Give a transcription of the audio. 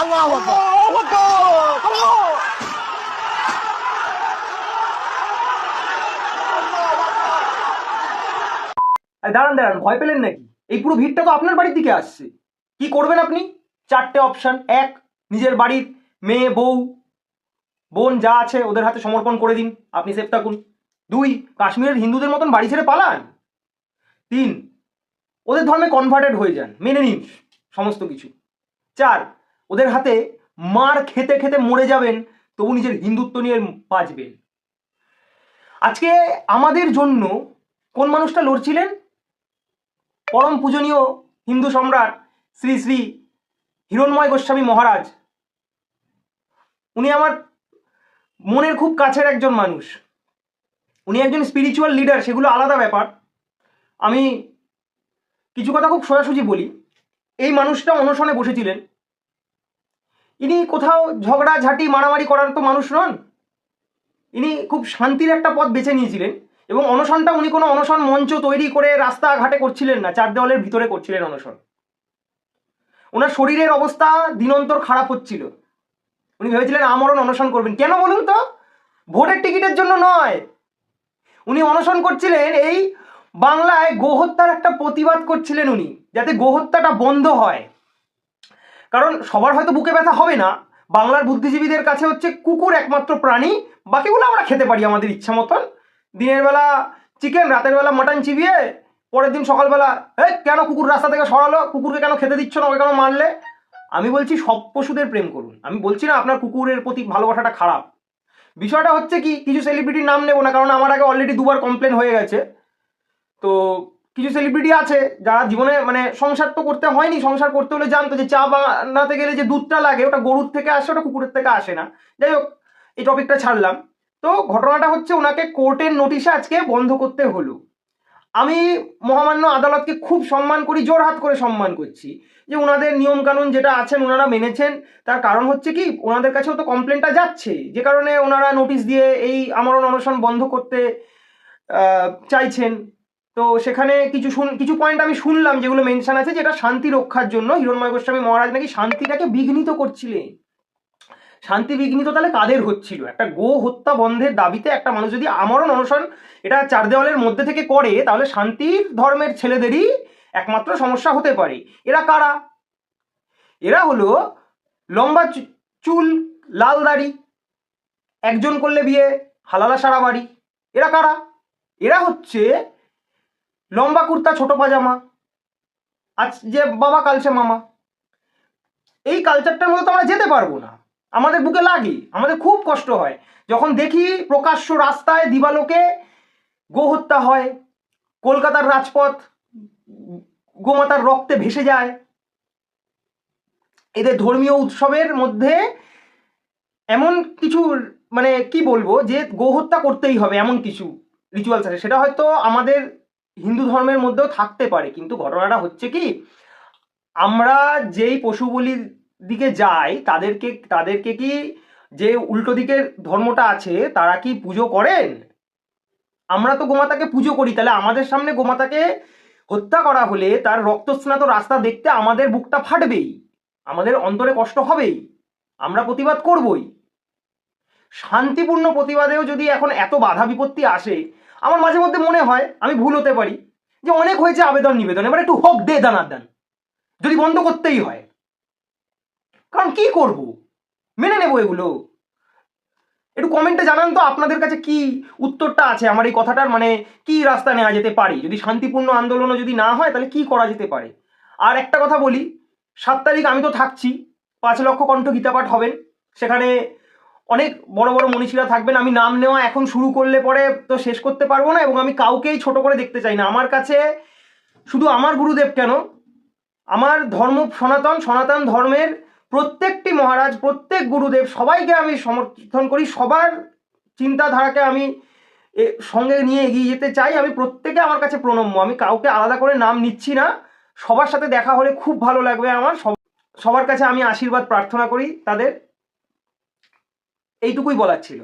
আল্লাহ দাঁড়ান দাঁড়ান ভয় পেলেন নাকি? এই পুরো ভিড়টা তো আপনার বাড়ির দিকে আসছে। কি করবেন আপনি? চারটে অপশন এক নিজের বাড়ির মেয়ে বউ বোন যা আছে ওদের হাতে সমর্পণ করে দিন। আপনি সেফ থাকুন। দুই কাশ্মীরের হিন্দুদের মতন বাড়ি ছেড়ে পালান। তিন ওদের ধর্মে কনভার্টেড হয়ে যান। মেনে নিন সমস্ত কিছু। চার। ওদের হাতে মার খেতে খেতে মরে যাবেন, তবু নিজের হিন্দুত্ব নিয়ে বাঁচবেন। আজকে আমাদের জন্য কোন মানুষটা লড়ছিলেন? পরম পূজনীয় হিন্দু সম্রাট শ্রী শ্রী হিরণময় গোস্বামী মহারাজ। উনি আমার মনের খুব কাছের একজন মানুষ। উনি একজন স্পিরিচুয়াল লিডার সেগুলো আলাদা ব্যাপার। আমি কিছু কথা খুব সোজাসুজি বলি। এই মানুষটা অনশনে বসেছিলেন। ইনি কোথাও ঝগড়া, ঝাঁটি, মারামারি করার তো মানুষ নন। ইনি খুব শান্তির একটা পথ বেছে নিয়েছিলেন এবং অনশনটা উনি কোনো অনশন মঞ্চ তৈরি করে রাস্তাঘাটে করছিলেন না, চার দেওয়ালের ভিতরে করছিলেন অনশন। ওনার শরীরের অবস্থা দিনন্তর খারাপ হচ্ছিল। উনি ভেবেছিলেন, আমরণ অনশন করবেন। কেন বলুন তো? ভোটের টিকিটের জন্য নয়। উনি অনশন করছিলেন এই বাংলায় গোহত্যার একটা প্রতিবাদ করছিলেন উনি। যাতে গোহত্যাটা বন্ধ হয়। কারণ সবার হয়তো বুকে ব্যথা হবে না। বাংলার বুদ্ধিজীবীদের কাছে হচ্ছে কুকুর একমাত্র প্রাণী। বাকিগুলো আমরা খেতে পারি আমাদের ইচ্ছা মতন। দিনের বেলা চিকেন রাতের বেলা মাটন চিবিয়ে, পরের দিন সকালবেলা, এই, কেন কুকুর রাস্তা থেকে সরালো? কুকুরকে কেন খেতে দিচ্ছ না? ওকে কেন মারলে? আমি বলছি, সব পশুদের প্রেম করুন। আমি বলছি না, আপনার কুকুরের প্রতি ভালোবাসাটা খারাপ। বিষয়টা হচ্ছে কি, কিছু সেলিব্রিটির নাম নেব না, কারণ আমার আগে অলরেডি দুবার কমপ্লেন হয়ে গেছে। তো কিছু সেলিব্রিটি আছে যারা জীবনে মানে সংসার তো করতে হয়নি, সংসার করতে হলে জানতো যে চা বানাতে গেলে যে দুধটা লাগে, ওটা গরুর থেকে আসে, ওটা কুকুরের থেকে আসে না। যাই হোক, এই টপিকটা ছাড়লাম। তো ঘটনাটা হচ্ছে ওনাকে কোর্টের নোটিশে আজকে বন্ধ করতে হলো। আমি মহামান্য আদালতকে খুব সম্মান করি, জোর হাত করে সম্মান করছি যে ওনাদের নিয়মকানুন যেটা আছেন, ওনারা মেনেছেন। তার কারণ হচ্ছে কি, ওনাদের কাছেও তো কমপ্লেনটা যাচ্ছে। যে কারণে ওনারা নোটিশ দিয়ে এই আমরণ অনশন বন্ধ করতে চাইছেন। তো সেখানে কিছু শুন কিছু পয়েন্ট আমি শুনলাম যেগুলো মেনশন আছে, যেটা শান্তি রক্ষার জন্য। হিরণময় গোস্বামী মহারাজ নাকি শান্তিটাকে বিঘ্নিত করছিলেন। শান্তি বিঘ্নিত তাহলে কাদের হচ্ছিল? একটা গো হত্যা বন্ধের দাবিতে একটা মানুষ যদি আমরণ অনশন, এটা চার দেওয়ালের মধ্যে থেকে করে, তাহলে শান্তির ধর্মের ছেলেদেরই একমাত্র সমস্যা হতে পারে। এরা কারা? এরা হলো লম্বা চুল, লাল দাড়ি, একজন করলে বিয়ে, হালালা সারা বাড়ি এরা কারা? এরা হচ্ছে লম্বা কুর্তা, ছোট পাজামা, আজ যে বাবা কালচে মামা। এই কালচারটার মধ্যে তো আমরা যেতে পারব না। আমাদের বুকে লাগে, আমাদের খুব কষ্ট হয়। যখন দেখি প্রকাশ্য রাস্তায় দিবালোকে গো হত্যা হয়, কলকাতার রাজপথ গোমাতার রক্তে ভেসে যায়। এদের ধর্মীয় উৎসবের মধ্যে এমন কিছু মানে কি বলব, যে গোহত্যা করতেই হবে এমন কিছু রিচুয়ালস আছে। সেটা হয়তো আমাদের হিন্দু ধর্মের মধ্যেও থাকতে পারে, কিন্তু ঘটনাটা হচ্ছে কি, আমরা যেই পশু বলির দিকে যাই, তাদেরকে তাদেরকে কি যে উল্টো দিকের ধর্মটা আছে, তারা কি পুজো করেন? আমরা তো গোমাতাকে পুজো করি, তাহলে আমাদের সামনে গোমাতাকে হত্যা করা হলে তার রক্তস্নাত রাস্তা দেখতে আমাদের বুকটা ফাটবেই, আমাদের অন্তরে কষ্ট হবেই, আমরা প্রতিবাদ করবই। শান্তিপূর্ণ প্রতিবাদেও যদি এখন এত বাধা বিপত্তি আসে আমার মাঝে মধ্যে মনে হয়, আমি ভুল হতে পারি, যে অনেক হয়েছে আবেদন নিবেদন। এবার একটু হোক দে দানার দান। যদি বন্ধ করতেই হয়। কারণ কি করব? মেনে নেব এগুলো। একটু কমেন্টে জানান তো আপনাদের কাছে কি উত্তরটা আছে? আমার এই কথাটার মানে কি রাস্তা নেওয়া যেতে পারে? যদি শান্তিপূর্ণ আন্দোলনও যদি না হয়, তাহলে কি করা যেতে পারে? আর একটা কথা বলি, সাত তারিখ আমি তো থাকছি, পাঁচ লক্ষ কণ্ঠ গীতাপাঠ হবেন। সেখানে অনেক বড় বড় মনীষীরা থাকবেন, আমি নাম নেওয়া এখন শুরু করলে পরে তো শেষ করতে পারব না এবং আমি কাউকেই ছোট করে দেখতে চাই না। আমার কাছে শুধু আমার গুরুদেব কেন? আমার ধর্ম সনাতন সনাতন ধর্মের প্রত্যেকটি মহারাজ, প্রত্যেক গুরুদেব সবাইকে আমি সমর্থন করি। সবার চিন্তাধারাকে আমি সঙ্গে নিয়ে এগিয়ে যেতে চাই। আমি প্রত্যেকে আমার কাছে প্রণম্য। আমি কাউকে আলাদা করে নাম নিচ্ছি না। সবার সাথে দেখা হলে খুব ভালো লাগবে আমার। সব- সবার কাছে আমি আশীর্বাদ প্রার্থনা করি তাদের। এইটুকুই বলার ছিল।